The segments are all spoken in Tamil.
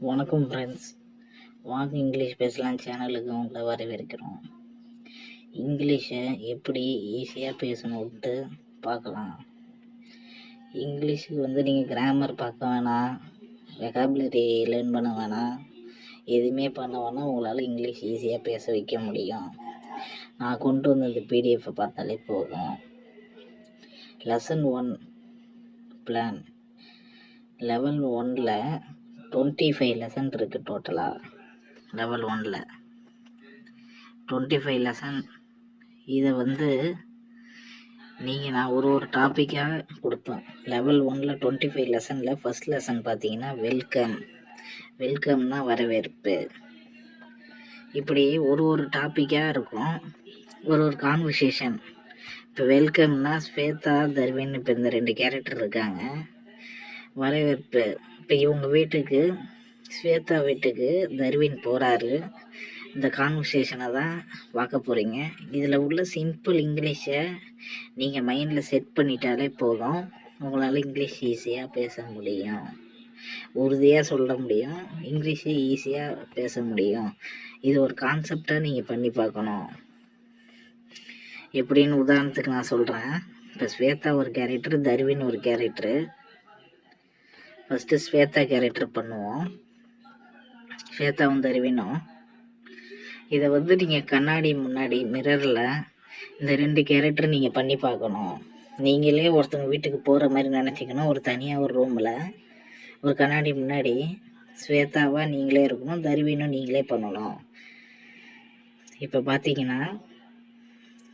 வணக்கம் ஃப்ரெண்ட்ஸ் வாங்க இங்கிலீஷ் பேசலாம். சேனலுக்கு உங்களை வரவேற்கிறோம். இங்கிலீஷை எப்படி ஈஸியாக பேசணுன்ட்டு பார்க்கலாம். இங்கிலீஷுக்கு வந்து நீங்கள் கிராமர் பார்க்க வேணாம். வெகாபுலரி லேர்ன் பண்ண வேணாம். எதுவுமே பண்ண வேணாம். உங்களால் இங்கிலீஷ் ஈஸியாக பேச வைக்க முடியும். நான் கொண்டு வந்தது பிடிஎஃப்பை பார்த்தாலே போதும். லெசன் ஒன் பிளான் லெவல் ஒனில் டுவெண்ட்டி ஃபைவ் லெசன் இருக்குது டோட்டலாக லெவல் ஒனில் டுவெண்ட்டி ஃபைவ் லெசன் இதை வந்து நீங்கள் நான் ஒரு ஒரு டாப்பிக்காக கொடுப்பேன். லெவல் ஒனில் டுவெண்ட்டி ஃபைவ் லெசனில் ஃபஸ்ட் லெசன் பார்த்தீங்கன்னா வெல்கம் வெல்கம்னா வரவேற்பு. இப்படி ஒரு ஒரு டாப்பிக்காக இருக்கும். ஒரு ஒரு கான்வர்சேஷன் இப்போ வெல்கம்னா ஸ்வேதா தர்வின் இப்போ இந்த ரெண்டு கேரக்டர் இருக்காங்க. வரவேற்பு. இப்போ இவங்க வீட்டுக்கு ஸ்வேதா வீட்டுக்கு தர்வின் போகிறாரு இந்த கான்வர்சேஷனை தான் பார்க்க போகிறீங்க இதில் உள்ள சிம்பிள் இங்கிலீஷை நீங்கள் மைண்டில் செட் பண்ணிட்டாலே போதும். உங்களால் இங்கிலீஷ் ஈஸியாக பேச முடியும். உறுதியாக சொல்ல முடியும். இங்கிலீஷே ஈஸியாக பேச முடியும். இது ஒரு கான்செப்டாக நீங்கள் பண்ணி பார்க்கணும். எப்படின்னு உதாரணத்துக்கு நான் சொல்கிறேன் இப்போ ஸ்வேதா ஒரு கேரக்டர் தர்வின் ஒரு கேரக்டரு ஃபஸ்ட்டு ஸ்வேதா கேரக்டர் பண்ணுவோம். ஸ்வேதாவும் அறிவினோம் இதை வந்து நீங்கள் கண்ணாடி முன்னாடி மிரரில் இந்த ரெண்டு கேரக்டர் நீங்கள் பண்ணி பார்க்கணும். நீங்களே ஒருத்தவங்க வீட்டுக்கு போகிற மாதிரி நினச்சிக்கணும் ஒரு தனியாக ஒரு ரூமில் ஒரு கண்ணாடி முன்னாடி ஸ்வேதாவாக நீங்களே இருக்கணும் தருவினும் நீங்களே பண்ணணும். இப்போ பார்த்தீங்கன்னா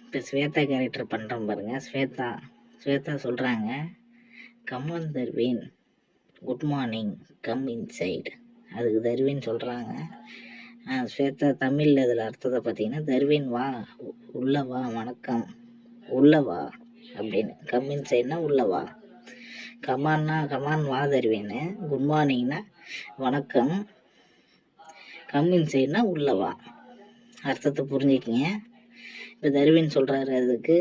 இப்போ ஸ்வேதா கேரக்டர் பண்ணுறோம் பாருங்கள் ஸ்வேதா ஸ்வேதா சொல்கிறாங்க Kamal Tharveen. Good morning come inside அதுக்கு தர்வின் சொல்கிறாங்க ஸ்வேதா தமிழில் இதில் அர்த்தத்தை பார்த்தீங்கன்னா தர்வின் வா உள்ளே வா வணக்கம். உள்ளே வா அப்படின்னு. கம் இன்சைட்னா உள்ளே வா. கமான்னா கமான் வா தருவேன் குட் மார்னிங்னா வணக்கம். கம் இன்சைட்னா உள்ளே வா. அர்த்தத்தை புரிஞ்சுக்கிங்க. இப்போ தர்வின் சொல்கிறாரு அதுக்கு.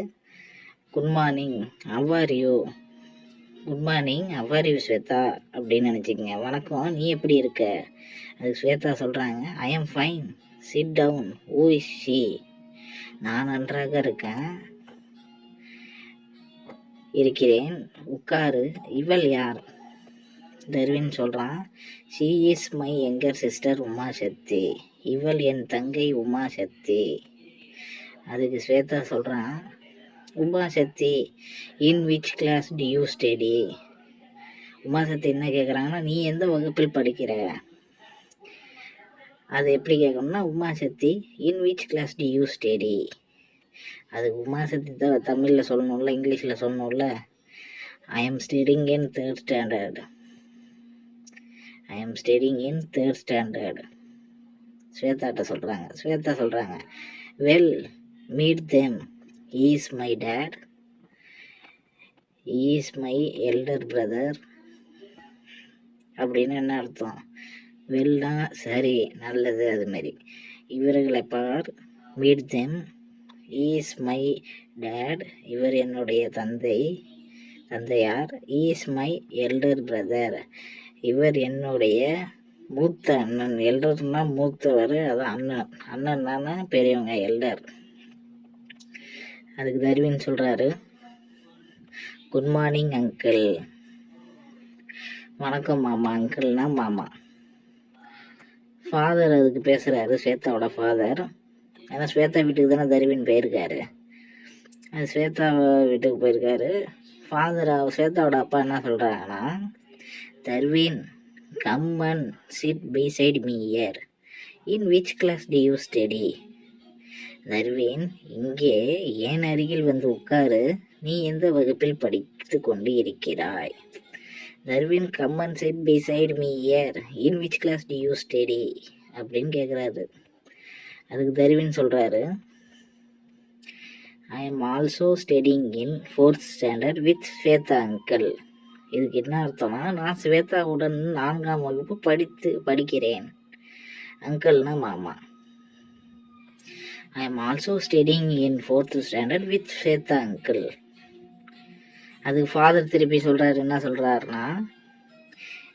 Good morning how are you good morning. How are Shweta அப்படின்னு நினச்சிக்கங்க. வணக்கம். நீ எப்படி இருக்க? அது ஸ்வேதா சொல்கிறாங்க I am fine sit down who is she நான் நன்றாக இருக்கேன். இருக்கிறேன். உட்காரு. இவள் யார்? தர்வின் சொல்கிறான் she is my younger sister Uma Shakti. இவள் என் தங்கை உமா சக்தி. அதுக்கு ஸ்வேதா சொல்கிறான் Uma Shakti in which class do you study Uma Shakti என்ன கேட்குறாங்கன்னா நீ எந்த வகுப்பில் படிக்கிற? அது எப்படி கேட்கணும்னா Uma Shakti in which class do you study அது உமா சக்தி தான் தமிழில் சொல்லணும்ல இங்கிலீஷில் சொல்லணும்ல. I am studying in third standard I am studying in third standard ஸ்வேதாட்ட சொல்கிறாங்க ஸ்வேதா சொல்கிறாங்க well meet them is my dad is my elder brother அப்படின்னு என்ன அர்த்தம்? வெல்னா சரி நல்லது அதுமாரி இவர்களை பார் meet them is my dad இவர் என்னுடைய தந்தை தந்தையார். ஈஸ் மை எல்டர் பிரதர் இவர் என்னுடைய மூத்த அண்ணன். எல்டர்னா மூத்தவர் அது அண்ணன். அண்ணன்னா பெரியவங்க எல்டர் அதுக்கு தர்வின் சொல்கிறாரு குட் மார்னிங் அங்கிள் வணக்கம் மாமா அங்கிள்னா மாமா. ஃபாதர் அதுக்கு பேசுகிறாரு ஸ்வேதாவோட ஃபாதர் ஏன்னா ஸ்வேதா வீட்டுக்கு தானே தர்வின் போயிருக்காரு. அது ஸ்வேதா வீட்டுக்கு போயிருக்காரு. ஃபாதர் ஸ்வேதாவோட அப்பா என்ன சொல்கிறாங்கன்னா Tharvin come and sit beside me here in which class do you study Tharveen இங்கே ஏன் அருகில் வந்து உட்காரு? நீ எந்த வகுப்பில் படித்து கொண்டு இருக்கிறாய் Tharvin come and sit beside me here in which class do you study அப்படின்னு கேட்குறாரு அதுக்கு தர்வின் சொல்கிறாரு I am also studying in fourth standard with Shweta uncle இதுக்கு என்ன அர்த்தம்னா நான் ஸ்வேதாவுடன் நான்காம் வகுப்பு படித்து படிக்கிறேன். அங்கிள்னா மாமா. I am also studying in fourth standard with Shweta uncle அதுக்கு ஃபாதர் திருப்பி சொல்கிறாரு என்ன சொல்கிறாருன்னா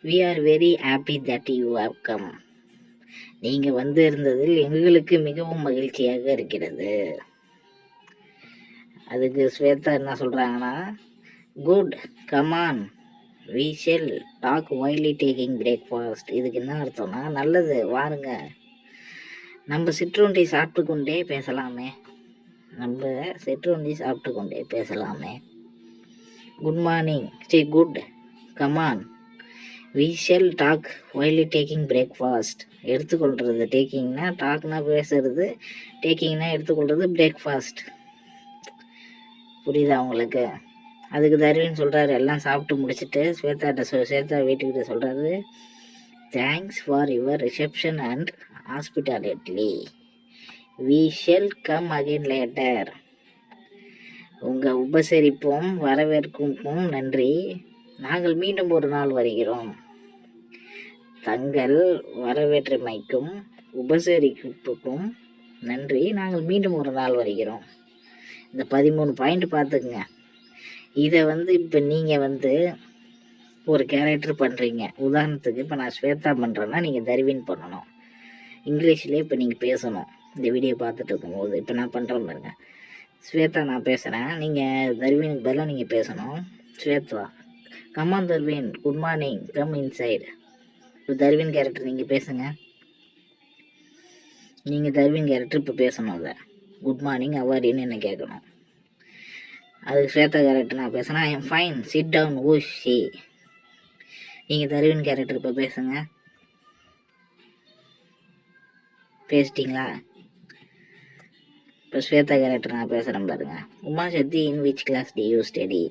we are very happy that you have come நீங்கள் வந்து இருந்ததில் எங்களுக்கு மிகவும் மகிழ்ச்சியாக இருக்கிறது. அதுக்கு ஸ்வேதா என்ன சொல்கிறாங்கன்னா good come on we shall talk while taking breakfast இதுக்கு என்ன அர்த்தம்னா நல்லது வாருங்க. நம்ம சிற்றுண்டி சாப்பிட்டு கொண்டே பேசலாமே. நம்ம சிற்றுண்டி சாப்பிட்டு கொண்டே பேசலாமே good morning Shri good come on we shall talk while taking breakfast எடுத்துக்கொள்கிறது டேக்கிங்னா டாக்னா பேசுறது டேக்கிங்னா எடுத்துக்கொள்கிறது பிரேக்ஃபாஸ்ட் புரியுதா உங்களுக்கு? அதுக்கு தருவின்னு சொல்கிறாரு எல்லாம் சாப்பிட்டு முடிச்சுட்டு ஸ்வேதாட்ட சொ ஸ்வேதா வீட்டுக்கிட்ட சொல்கிறாரு thanks for your reception and hospitality we shall come again later உங்கள் உபசரிப்பும் வரவேற்கும் நன்றி. நாங்கள் மீண்டும் ஒரு நாள் வருகிறோம். தங்கள் வரவேற்றமைக்கும் உபசரிப்புக்கும் நன்றி. நாங்கள் மீண்டும் ஒரு நாள் வருகிறோம். இந்த பதிமூணு பாயிண்ட் பார்த்துக்குங்க. இதை வந்து இப்போ நீங்கள் வந்து ஒரு கேரக்டர் பண்ணுறீங்க உதாரணத்துக்கு இப்போ நான் ஸ்வேதா பண்ணுறேன்னா நீங்கள் தர்வின் பண்ணணும். இங்கிலீஷ்லேயே இப்போ நீங்கள் பேசணும். இந்த வீடியோ பார்த்துட்டு இருக்கும்போது. இப்போ நான் பண்ணுறேன் பாருங்க. ஸ்வேதா நான் பேசுகிறேன் நீங்கள் தர்வீனுக்கு பதிலாக நீங்கள் பேசணும். Shweta. Come on Tharveen. Good morning come inside இப்போ தர்வின் கேரக்டர் நீங்கள் பேசுங்க. நீங்கள் தர்வின் கேரக்டர் இப்போ பேசணும் அதை. குட் மார்னிங் அவாரின்னு என்ன கேட்கணும். அதுக்கு ஸ்வேதா கேரக்டர் நான் பேசுகிறேன் I am fine sit down who she நீங்கள் தருவின் கேரக்டர் இப்போ பேசுங்கள் பேசிட்டீங்களா? இப்போ ஸ்வேதா கேரக்டர் நான் பேசுகிறேன் பாருங்க. Uma Shakti in which class do you study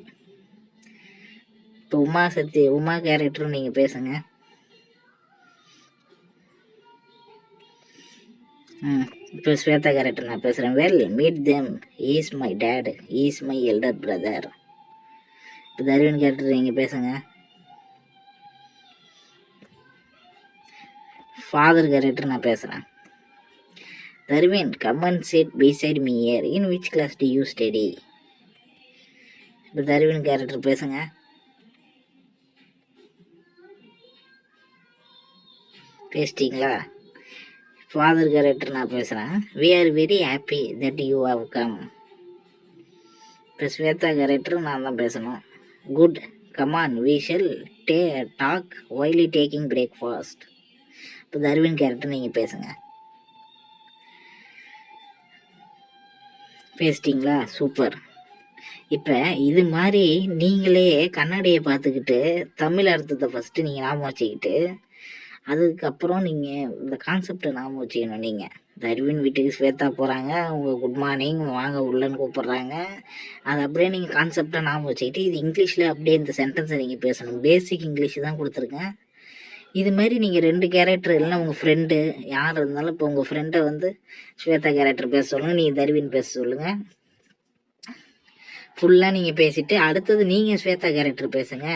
இப்போ உமா சக்தி உமா கேரக்டரும் நீங்கள் பேசுங்க. ம் இப்போ ஸ்வேதா கேரக்டர் நான் பேசுகிறேன் well meet them is my dad is my elder brother இப்போ தருவின் கேரக்டர் நீங்கள் பேசுங்க. ஃபாதர் கேரக்டர் நான் பேசுகிறேன் Tharvin come and sit beside me here in which class do you study இப்போ தருவின் கேரக்டர் பேசுங்க. பேசிட்டீங்களா? ஃபாதர் கேரக்டர் நான் பேசுகிறேன் we are very happy that you have come இப்போ ஸ்வேதா கேரக்டர் நான் தான் பேசணும். Good come on we shall day talk while taking breakfast இப்போ தர்வின் கேரக்டர் நீங்கள் பேசுங்கள் பேசிட்டிங்களா? சூப்பர். இப்போ இது மாதிரி நீங்களே கண்ணாடியை பார்த்துக்கிட்டு தமிழ் அர்த்தத்தை ஃபஸ்ட்டு நீங்கள் ஞாபகம் வச்சுக்கிட்டு அதுக்கப்புறம் நீங்கள் இந்த கான்செப்டை ஞாபகம் வச்சுக்கணும் நீங்கள் தர்வின் வீட்டுக்கு ஸ்வேதா போகிறாங்க அவங்க குட் மார்னிங் வாங்க உள்ளன்னு கூப்பிட்றாங்க. அது அப்படியே நீங்கள் கான்செப்டை ஞாபகம் வச்சுக்கிட்டு இது இங்கிலீஷில் அப்படியே இந்த சென்டென்ஸை நீங்கள் பேசணும். பேசிக் இங்கிலீஷ் தான் கொடுத்துருக்கேன். இது மாதிரி நீங்கள் ரெண்டு கேரக்டர் இல்லைன்னா உங்கள் ஃப்ரெண்டு யார் இருந்தாலும் இப்போ உங்கள் ஃப்ரெண்டை வந்து ஸ்வேதா கேரக்டர் பேச சொல்லுங்கள் நீங்கள் தர்வின் பேச சொல்லுங்கள் ஃபுல்லாக நீங்கள் பேசிவிட்டு அடுத்தது நீங்கள் ஸ்வேதா கேரக்டர் பேசுங்க.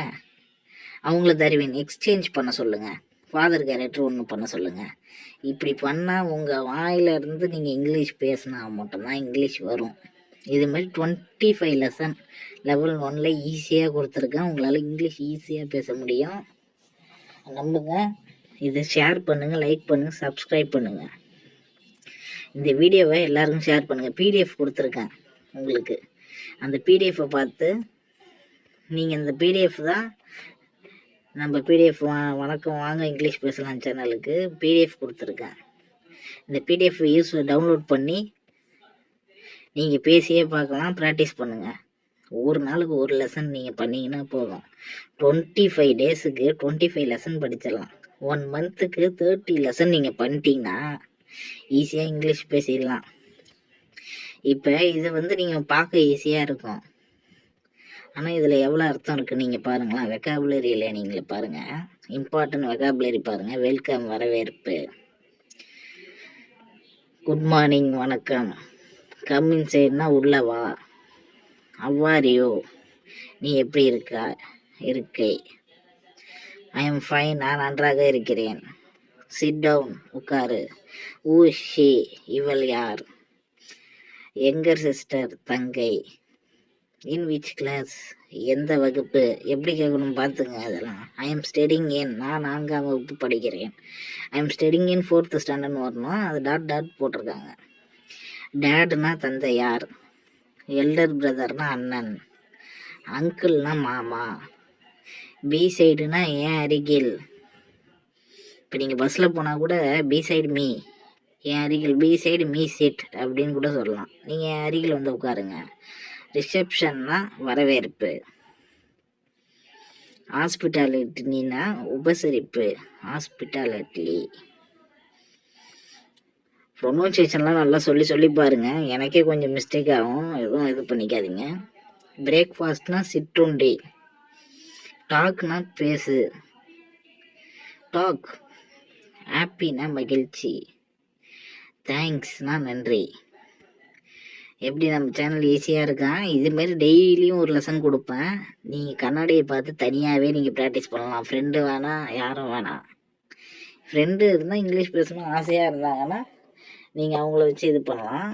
அவங்கள தருவின் எக்ஸ்சேஞ்ச் பண்ண சொல்லுங்கள் ஃபாதர் கேரக்டர் ஒன்று பண்ண சொல்லுங்கள் இப்படி பண்ணால் உங்கள் வாயிலிருந்து நீங்கள் இங்கிலீஷ் பேசினா மட்டும்தான் இங்கிலீஷ் வரும். இது மாதிரி டுவெண்ட்டி ஃபைவ் லெசன் லெவல் ஒனில் ஈஸியாக கொடுத்துருக்கேன். உங்களால் இங்கிலீஷ் ஈஸியாக பேச முடியும். நம்புங்க. இதை ஷேர் பண்ணுங்கள் லைக் பண்ணுங்கள் சப்ஸ்கிரைப் பண்ணுங்கள் இந்த வீடியோவை எல்லாருக்கும் ஷேர் பண்ணுங்கள் பிடிஎஃப் கொடுத்துருக்கேன் உங்களுக்கு. அந்த பிடிஎஃப்பை பார்த்து நீங்கள் இந்த பிடிஎஃப் தான் நம்ம பிடிஎஃப் வா வணக்கம் வாங்க இங்கிலீஷ் பேசலாம் சேனலுக்கு பிடிஎஃப் கொடுத்துருக்கேன். இந்த பிடிஎஃப் யூஸ் டவுன்லோட் பண்ணி நீங்கள் பேசியே பார்க்கலாம் ப்ராக்டிஸ் பண்ணுங்கள் ஒரு நாளுக்கு ஒரு லெசன் நீங்கள் பண்ணிங்கன்னா போதும். டுவெண்ட்டி ஃபைவ் டேஸுக்கு டுவெண்ட்டி ஃபைவ் லெசன் படிச்சிடலாம். ஒன் மந்த்துக்கு தேர்ட்டி லெசன் நீங்கள் பண்ணிட்டீங்கன்னா ஈஸியாக இங்கிலீஷ் பேசிடலாம். இப்போ இது வந்து நீங்கள் பார்க்க ஈஸியாக இருக்கும். ஆனால் இதில் எவ்வளோ அர்த்தம் இருக்குது நீங்கள் பாருங்களேன். வெக்காபுலரியில் நீங்கள் பாருங்கள் இம்பார்ட்டன்ட் வெக்காபுலரி பாருங்கள் வெல்கம் வரவேற்பு. குட் மார்னிங் வணக்கம். கம்மின் சைடுனா உள்ளவா அவ்வாரியோ நீ எப்படி இருக்கா இருக்கை. ஐ எம் ஃபைன் நான் நன்றாக இருக்கிறேன். சிட் டவுன் உட்காரு. ஊ ஷி இவள் யார்? எங்கர் சிஸ்டர் தங்கை. இன் விச் கிளாஸ் எந்த வகுப்பு? எப்படி கேட்கணும் பார்த்துங்க அதெல்லாம். ஐ எம் ஸ்டடிங் இன் நான் நான்காம் வகுப்பு படிக்கிறேன். I am studying in fourth ஸ்டாண்டர்ட்னு வரணும். அது டாட் டாட் போட்டிருக்காங்க. டாட்னா தந்தை யார்? எல்டர் பிரதர்னா அண்ணன். அங்கிள்னா மாமா. பி சைடுனா ஏன் அருகில்? இப்போ நீங்கள் பஸ்ஸில் போனால் கூட பி சைடு மீ என் அருகில்? பி சைடு மீ சீட் அப்படின்னு கூட சொல்லலாம். நீங்கள் என் அருகில் வந்து உட்காருங்க. ரிசப்ஷன்னா வரவேற்பு. ஹாஸ்பிட்டாலிட்டினா உபசரிப்பு. ஹாஸ்பிட்டாலிட்டி ப்ரொனவுன்சியேஷன்லாம் நல்லா சொல்லி சொல்லி பாருங்கள் எனக்கே கொஞ்சம் மிஸ்டேக் ஆகும். எதுவும் இது பண்ணிக்காதீங்க. பிரேக்ஃபாஸ்ட்னா சிற்றுண்டி டாக்னா பேசு. டாக் ஹாப்பினா மகிழ்ச்சி. தேங்க்ஸ்னா நன்றி. எப்படி நம்ம சேனல் ஈஸியாக இருக்கான் இதுமாரி டெய்லியும் ஒரு லெசன் கொடுப்பேன். நீங்கள் கண்ணாடியை பார்த்து தனியாகவே நீங்கள் ப்ராக்டிஸ் பண்ணலாம். ஃப்ரெண்டு வேணாம் யாரும் வேணாம். ஃப்ரெண்டு இருந்தால் இங்கிலீஷ் பேசணும். ஆசையாக இருந்தாங்கன்னா நீங்கள் அவங்கள வச்சு இது பண்ணலாம்.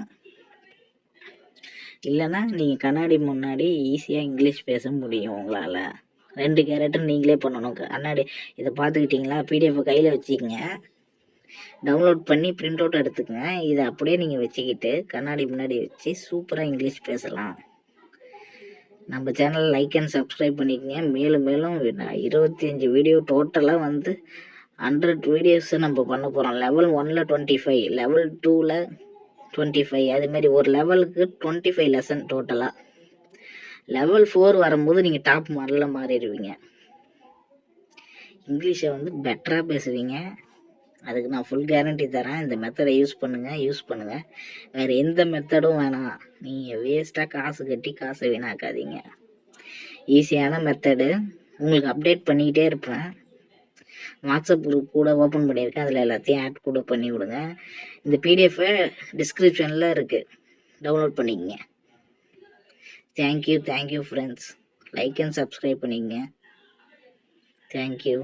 இல்லைன்னா நீங்கள் கண்ணாடி முன்னாடி ஈஸியாக இங்கிலீஷ் பேச முடியும் உங்களால். ரெண்டு கேரக்டர் நீங்களே பண்ணணும். கண்ணாடி இதை பார்த்துக்கிட்டிங்களா? பிடிஎஃப் கையில் வச்சுக்கங்க. டவுன்லோட் பண்ணி பிரிண்ட் அவுட் எடுத்துக்கங்க. இதை அப்படியே நீங்கள் வச்சுக்கிட்டு கண்ணாடி முன்னாடி வச்சு சூப்பராக இங்கிலீஷ் பேசலாம். நம்ம சேனல் லைக் அண்ட் சப்ஸ்கிரைப் பண்ணிக்கங்க. மேலும் மேலும் இருபத்தி அஞ்சு வீடியோ டோட்டலாக வந்து ஹண்ட்ரட் வீடியோஸை நம்ம பண்ண போகிறோம் லெவல் ஒனில் டுவெண்ட்டி ஃபைவ் லெவல் டூவில் டுவெண்ட்டி ஃபைவ் அதுமாரி ஒரு லெவலுக்கு டுவெண்ட்டி ஃபைவ் லெசன் டோட்டலாக லெவல் ஃபோர் வரும்போது நீங்கள் டாப் மாடலில் மாறிடுவீங்க. இங்கிலீஷை வந்து பெட்டராக பேசுவீங்க. அதுக்கு நான் ஃபுல் கேரண்டி தரேன். இந்த மெத்தடை யூஸ் பண்ணுங்கள் யூஸ் பண்ணுங்கள் வேறு எந்த மெத்தடும் வேணாம். நீங்கள் வேஸ்ட்டாக காசு கட்டி காசை வீணாக்காதீங்க. ஈஸியான மெத்தடு உங்களுக்கு அப்டேட் பண்ணிக்கிட்டே இருப்பேன். வாட்ஸ்அப் குரூப் கூட ஓப்பன் பண்ணியிருக்கேன். அதில் எல்லாத்தையும் ஆட் கூட பண்ணி விடுங்க. இந்த பிடிஎஃபை டிஸ்கிரிப்ஷனில் இருக்குது டவுன்லோட் பண்ணிக்கங்க. Thank you thank you friends like and subscribe பண்ணிக்கங்க. Thank you